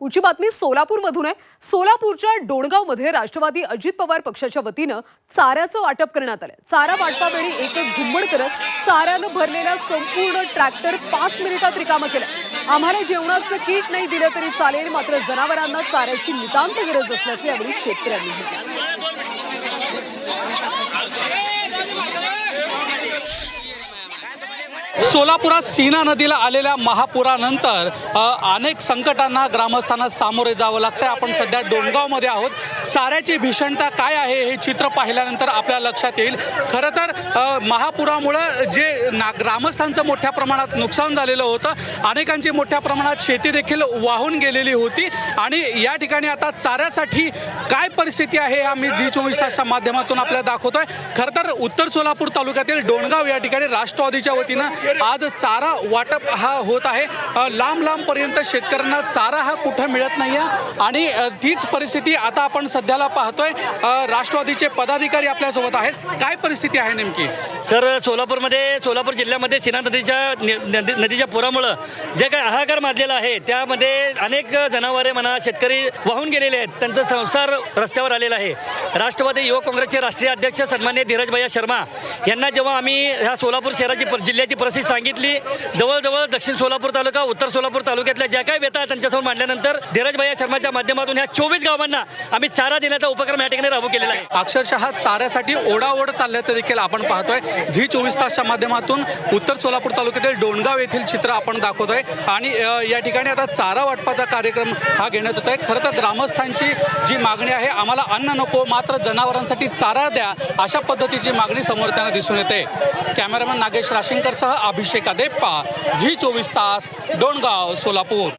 पुढची बातमी सोलापूरमधून आहे. सोलापूरच्या डोणगावमध्ये राष्ट्रवादी अजित पवार पक्षाच्या वतीनं चाऱ्याचं वाटप करण्यात आलं चारा वाटपावेळी एकच झुंबड करत चाऱ्यानं भरलेला संपूर्ण ट्रॅक्टर पाच मिनिटात रिकामा केला आम्हाला जेवणाचं किट नाही दिलं तरी चालेल मात्र जनावरांना चाऱ्याची नितांत गरज असल्याचं यावेळी शेतकऱ्यांनी म्हटलं सोलापुरात सीना नदीला आलेल्या महापुरानंतर अनेक संकटांना ग्रामस्थांना सामोरे जावं लागतं आपण सध्या डोणगावमध्ये आहोत. चाऱ्याची भीषणता काय आहे हे चित्र पाहिल्यानंतर आपल्या लक्षात येईल. खरं तर महापुरामुळं जे ना ग्रामस्थांचं मोठ्या प्रमाणात नुकसान झालेलं होतं अनेकांची मोठ्या प्रमाणात शेती देखील वाहून गेलेली होती. आणि या ठिकाणी आता चाऱ्यासाठी काय परिस्थिती आहे हे आम्ही जी चोवीस तासच्या माध्यमातून आपल्याला दाखवतोय. खरं तर उत्तर सोलापूर तालुक्यातील डोणगाव या ठिकाणी राष्ट्रवादीच्या वतीनं आज चारा वाटप हा होत आहे. लांब लांबपर्यंत शेतकऱ्यांना चारा हा कुठं मिळत नाही आहे आणि तीच परिस्थिती आता आपण सध्याला पाहतोय. राष्ट्रवादीचे पदाधिकारी आपल्यासोबत आहेत. काय परिस्थिती आहे नेमकी? सर सोलापूरमध्ये सोलापूर जिल्ह्यामध्ये सीना नदीच्या नदी नदीच्या पुरामुळं जे काय हाहाकार माजलेला आहे त्यामध्ये अनेक जनावरे म्हणा शेतकरी वाहून गेलेले आहेत. त्यांचा संसार रस्त्यावर आलेला आहे. राष्ट्रवादी युवक काँग्रेसचे राष्ट्रीय अध्यक्ष सन्मान्य धीरजभाई शर्मा यांना जेव्हा आम्ही ह्या सोलापूर शहराची जिल्ह्याची परिस्थिती सांगितली. जवळजवळ दक्षिण सोलापूर तालुका उत्तर सोलापूर तालुक्यातल्या ज्या काही व्यथा त्यांच्यासमोर मांडल्यानंतर धीरजभाई शर्माच्या माध्यमातून ह्या चोवीस गावांना आम्ही चारा देण्याचा उपक्रम या ठिकाणी राबू केलेला आहे. अक्षरशः चाऱ्यासाठी ओढाओढ चालल्याचं देखील आपण पाहतोय. झी चोवीस तासच्या माध्यमातून उत्तर सोलापूर तालुक्यातील डोणगाव येथील चित्र आपण दाखवतोय. आणि या ठिकाणी आता चारा वाटपाचा कार्यक्रम हा घेण्यात होत आहे खरं तर ग्रामस्थांची जी मागणी आहे आम्हाला अन्न नको मात्र जनावरांसाठी चारा द्या अशा पद्धतीची मागणी समोर त्यांना दिसून येते. कॅमेरामॅन नागेश राशिंकरसह अभिषेक अदेप्पा झी चोवीस तास डोणगाव सोलापूर.